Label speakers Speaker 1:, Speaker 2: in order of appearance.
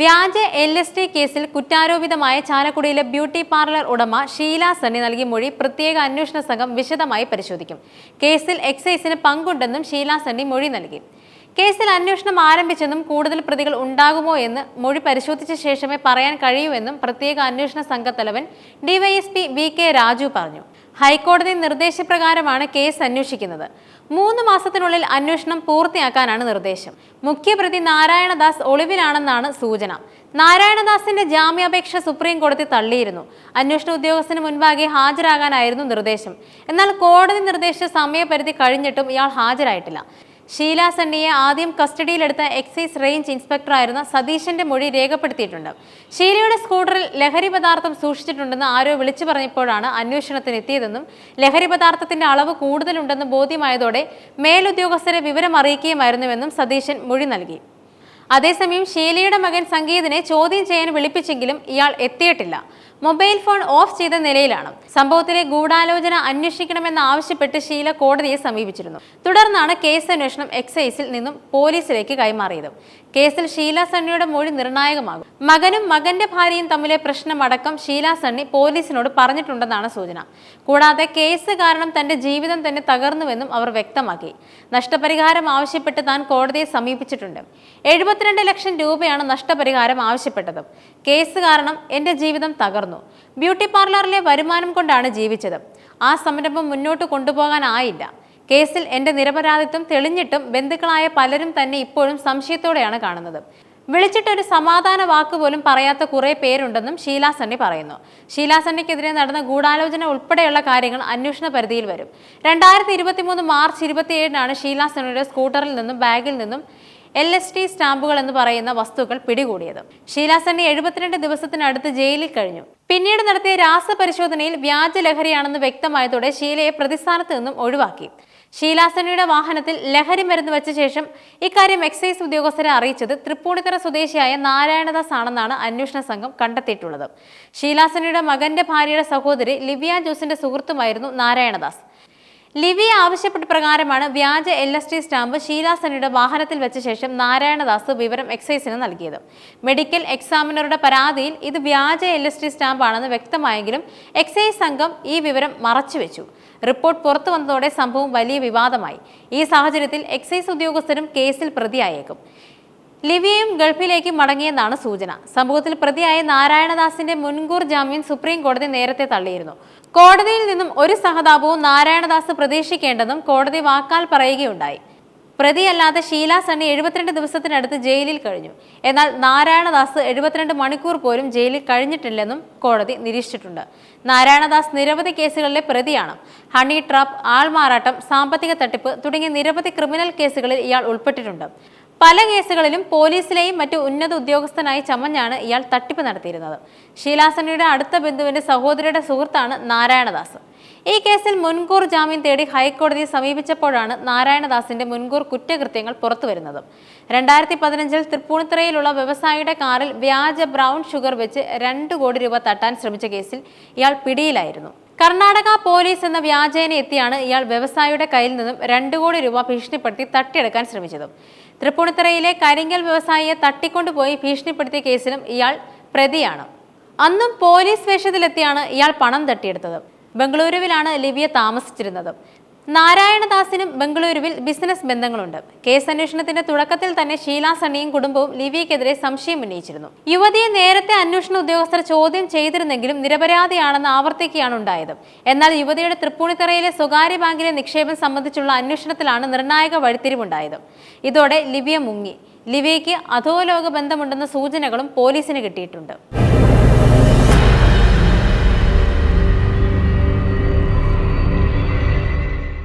Speaker 1: വ്യാജ L S T കേസിൽ കുറ്റാരോപിതമായ ചാലക്കുടിയിലെ ബ്യൂട്ടി പാർലർ ഉടമ ഷീല സണ്ണി നൽകിയ മൊഴി പ്രത്യേക അന്വേഷണ സംഘം വിശദമായി പരിശോധിക്കും. കേസിൽ എക്സൈസിന് പങ്കുണ്ടെന്നും ഷീല സണ്ണി മൊഴി നൽകി. കേസിൽ അന്വേഷണം ആരംഭിച്ചെന്നും കൂടുതൽ പ്രതികൾ ഉണ്ടാകുമോ എന്ന് മൊഴി പരിശോധിച്ച ശേഷമേ പറയാൻ കഴിയൂ എന്നും പ്രത്യേക അന്വേഷണ സംഘത്തലവൻ ഡിവൈഎസ്പി വി കെ രാജു പറഞ്ഞു. ഹൈക്കോടതി നിർദ്ദേശപ്രകാരമാണ് കേസ് അന്വേഷിക്കുന്നത്. മൂന്ന് മാസത്തിനുള്ളിൽ അന്വേഷണം പൂർത്തിയാക്കാനാണ് നിർദ്ദേശം. മുഖ്യപ്രതി നാരായണദാസ് ഒളിവിലാണെന്നാണ് സൂചന. നാരായണദാസിന്റെ ജാമ്യാപേക്ഷ സുപ്രീം കോടതി തള്ളിയിരുന്നു. അന്വേഷണ ഉദ്യോഗസ്ഥന് മുൻപാകെ ഹാജരാകാനായിരുന്നു നിർദ്ദേശം. എന്നാൽ കോടതി നിർദ്ദേശിച്ച സമയപരിധി കഴിഞ്ഞിട്ടും ഇയാൾ ഹാജരായിട്ടില്ല. ഷീല സണ്ണിയെ ആദ്യം കസ്റ്റഡിയിലെടുത്ത എക്സൈസ് റേഞ്ച് ഇൻസ്പെക്ടറായിരുന്ന സതീശന്റെ മൊഴി രേഖപ്പെടുത്തിയിട്ടുണ്ട്. ഷീലയുടെ സ്കൂട്ടറിൽ ലഹരി പദാർത്ഥം സൂക്ഷിച്ചിട്ടുണ്ടെന്ന് ആരോ വിളിച്ചു പറഞ്ഞപ്പോഴാണ് അന്വേഷണത്തിന് എത്തിയതെന്നും ലഹരി പദാർത്ഥത്തിന്റെ അളവ് കൂടുതലുണ്ടെന്ന് ബോധ്യമായതോടെ മേലുദ്യോഗസ്ഥരെ വിവരം അറിയിക്കുകയുമായിരുന്നുവെന്നും സതീശൻ മൊഴി നൽകി. അതേസമയം ഷീലയുടെ മകൻ സംഗീതിനെ ചോദ്യം ചെയ്യാൻ വിളിപ്പിച്ചെങ്കിലും ഇയാൾ എത്തിയിട്ടില്ല. മൊബൈൽ ഫോൺ ഓഫ് ചെയ്ത നിലയിലാണ്. സംഭവത്തിലെ ഗൂഢാലോചന അന്വേഷിക്കണമെന്ന് ആവശ്യപ്പെട്ട് ഷീല കോടതിയെ സമീപിച്ചിരുന്നു. തുടർന്നാണ് കേസ് അന്വേഷണം എക്സൈസിൽ നിന്നും പോലീസിലേക്ക് കൈമാറിയത്. കേസിൽ ഷീല സണ്ണിയുടെ മൊഴി നിർണായകമാകും. മകനും മകന്റെ ഭാര്യയും തമ്മിലെ പ്രശ്നമടക്കം ഷീല സണ്ണി പോലീസിനോട് പറഞ്ഞിട്ടുണ്ടെന്നാണ് സൂചന. കൂടാതെ കേസ് കാരണം തന്റെ ജീവിതം തന്നെ തകർന്നുവെന്നും അവർ വ്യക്തമാക്കി. നഷ്ടപരിഹാരം ആവശ്യപ്പെട്ട് താൻ കോടതിയെ സമീപിച്ചിട്ടുണ്ട്. എഴുപത്തിരണ്ട് ലക്ഷം രൂപയാണ് നഷ്ടപരിഹാരം ആവശ്യപ്പെട്ടത്. കേസ് കാരണം എന്റെ ജീവിതം തകർന്നു. ബ്യൂട്ടി പാർലറിലെ വരുമാനം കൊണ്ടാണ് ജീവിച്ചത്. ആ സംരംഭം മുന്നോട്ട് കൊണ്ടുപോകാനായില്ല. കേസിൽ എന്റെ നിരപരാധിത്വം തെളിഞ്ഞിട്ടും ബന്ധുക്കളായ പലരും തന്നെ ഇപ്പോഴും സംശയത്തോടെയാണ് കാണുന്നത്. വിളിച്ചിട്ടൊരു സമാധാന വാക്ക് പോലും പറയാത്ത കുറെ പേരുണ്ടെന്നും ഷീലാസണ്ണി പറയുന്നു. ഷീലാസണ്ണിക്കെതിരെ നടന്ന ഗൂഢാലോചന ഉൾപ്പെടെയുള്ള കാര്യങ്ങൾ അന്വേഷണ പരിധിയിൽ വരും. രണ്ടായിരത്തി ഇരുപത്തിമൂന്ന് മാർച്ച് ഇരുപത്തിയേഴിനാണ് ഷീലാസണ്ണിയുടെ സ്കൂട്ടറിൽ നിന്നും ബാഗിൽ നിന്നും എൽ എസ് ടി സ്റ്റാമ്പുകൾ എന്ന് പറയുന്ന വസ്തുക്കൾ പിടികൂടിയത്. ഷീലാസണ്ണി എഴുപത്തിരണ്ട് ദിവസത്തിനടുത്ത് ജയിലിൽ കഴിഞ്ഞു. പിന്നീട് നടത്തിയ രാസപരിശോധനയിൽ വ്യാജ ലഹരിയാണെന്ന് വ്യക്തമായതോടെ ഷീലയെ പ്രതിസ്ഥാനത്ത് നിന്നും ഒഴിവാക്കി. ഷീലാസനയുടെ വാഹനത്തിൽ ലഹരി മരുന്ന് വെച്ച ശേഷം ഇക്കാര്യം എക്സൈസ് ഉദ്യോഗസ്ഥരെ അറിയിച്ചത് തൃപ്പൂണിത്തറ സ്വദേശിയായ നാരായണദാസ് ആണെന്നാണ് അന്വേഷണ സംഘം കണ്ടെത്തിയിട്ടുള്ളത്. ഷീലാസനയുടെ മകന്റെ ഭാര്യയുടെ സഹോദരി ലിവിയ ജോസിന്റെ സുഹൃത്തുമായിരുന്നു നാരായണദാസ്. ലിവിയ ആവശ്യപ്പെട്ട പ്രകാരമാണ് വ്യാജ എൽ എസ് ടി സ്റ്റാമ്പ് ഷീലാസനയുടെ വാഹനത്തിൽ വെച്ച ശേഷം നാരായണദാസ് വിവരം എക്സൈസിന് നൽകിയത്. മെഡിക്കൽ എക്സാമിനറുടെ പരാതിയിൽ ഇത് വ്യാജ എൽ എസ് ടി സ്റ്റാമ്പാണെന്ന് വ്യക്തമായെങ്കിലും എക്സൈസ് സംഘം ഈ വിവരം മറച്ചുവെച്ചു. റിപ്പോർട്ട് പുറത്തു വന്നതോടെ സംഭവം വലിയ വിവാദമായി. ഈ സാഹചര്യത്തിൽ എക്സൈസ് ഉദ്യോഗസ്ഥരും കേസിൽ പ്രതിയായേക്കും. ലിവിയയും ഗൾഫിലേക്ക് മടങ്ങിയെന്നാണ് സൂചന. സംഭവത്തിൽ പ്രതിയായ നാരായണദാസിന്റെ മുൻകൂർ ജാമ്യം സുപ്രീം കോടതി നേരത്തെ തള്ളിയിരുന്നു. കോടതിയിൽ നിന്നും ഒരു സഹതാപവും നാരായണദാസ് പ്രതീക്ഷിക്കേണ്ടെന്നും കോടതി വാക്കാൽ പറയുകയുണ്ടായി. പ്രതിയല്ലാതെ ഷീല സണ്ണി എഴുപത്തിരണ്ട് ദിവസത്തിനടുത്ത് ജയിലിൽ കഴിഞ്ഞു. എന്നാൽ നാരായണദാസ് എഴുപത്തിരണ്ട് മണിക്കൂർ പോലും ജയിലിൽ കഴിഞ്ഞിട്ടില്ലെന്നും കോടതി നിരീക്ഷിച്ചിട്ടുണ്ട്. നാരായണദാസ് നിരവധി കേസുകളിലെ പ്രതിയാണ്. ഹണി ട്രാപ്പ് ആൾമാറാട്ടം സാമ്പത്തിക തട്ടിപ്പ് തുടങ്ങിയ നിരവധി ക്രിമിനൽ കേസുകളിൽ ഇയാൾ ഉൾപ്പെട്ടിട്ടുണ്ട്. പല കേസുകളിലും പോലീസിലെയും മറ്റു ഉന്നത ഉദ്യോഗസ്ഥനായി ചമഞ്ഞാണ് ഇയാൾ തട്ടിപ്പ് നടത്തിയിരുന്നത്. ഷീലാസനയുടെ അടുത്ത ബന്ധുവിന്റെ സഹോദരിയുടെ സുഹൃത്താണ് നാരായണദാസ്. ഈ കേസിൽ മുൻകൂർ ജാമ്യം തേടി ഹൈക്കോടതിയെ സമീപിച്ചപ്പോഴാണ് നാരായണദാസിന്റെ മുൻകൂർ കുറ്റകൃത്യങ്ങൾ പുറത്തുവരുന്നത്. രണ്ടായിരത്തി പതിനഞ്ചിൽ തൃപ്പൂണിത്തുറയിലുള്ള വ്യവസായിയുടെ കാറിൽ വ്യാജ ബ്രൗൺ ഷുഗർ വെച്ച് രണ്ട് കോടി രൂപ തട്ടാൻ ശ്രമിച്ച കേസിൽ ഇയാൾ പിടിയിലായിരുന്നു. കർണാടക പോലീസ് എന്ന വ്യാജേന എത്തിയാണ് ഇയാൾ വ്യവസായിയുടെ കയ്യിൽ നിന്നും രണ്ട് കോടി രൂപ ഭീഷണിപ്പെടുത്തി തട്ടിയെടുക്കാൻ ശ്രമിച്ചത്. തൃപ്പൂണിത്തുറയിലെ കരിങ്കൽ വ്യവസായിയെ തട്ടിക്കൊണ്ടുപോയി ഭീഷണിപ്പെടുത്തിയ കേസിലും ഇയാൾ പ്രതിയാണ്. അന്നും പോലീസ് വേഷത്തിലെത്തിയാണ് ഇയാൾ പണം തട്ടിയെടുത്തത്. ബംഗളൂരുവിലാണ് ലിവിയ താമസിച്ചിരുന്നത്. നാരായണദാസിനും ബംഗളൂരുവിൽ ബിസിനസ് ബന്ധങ്ങളുണ്ട്. കേസ് അന്വേഷണത്തിന്റെ തുടക്കത്തിൽ തന്നെ ഷീല സണ്ണിയും കുടുംബവും ലിവിയക്കെതിരെ സംശയം ഉന്നയിച്ചിരുന്നു. യുവതിയെ നേരത്തെ അന്വേഷണ ഉദ്യോഗസ്ഥർ ചോദ്യം ചെയ്തിരുന്നെങ്കിലും നിരപരാധിയാണെന്ന് ആവർത്തിക്കുകയാണ് ഉണ്ടായത്. എന്നാൽ യുവതിയുടെ തൃപ്പൂണിത്തറയിലെ സ്വകാര്യ ബാങ്കിലെ നിക്ഷേപം സംബന്ധിച്ചുള്ള അന്വേഷണത്തിലാണ് നിർണായക വഴിത്തിരിവുണ്ടായത്. ഇതോടെ ലിവിയ മുങ്ങി. ലിവിയയ്ക്ക് അധോലോക ബന്ധമുണ്ടെന്ന സൂചനകളും പോലീസിന് കിട്ടിയിട്ടുണ്ട്.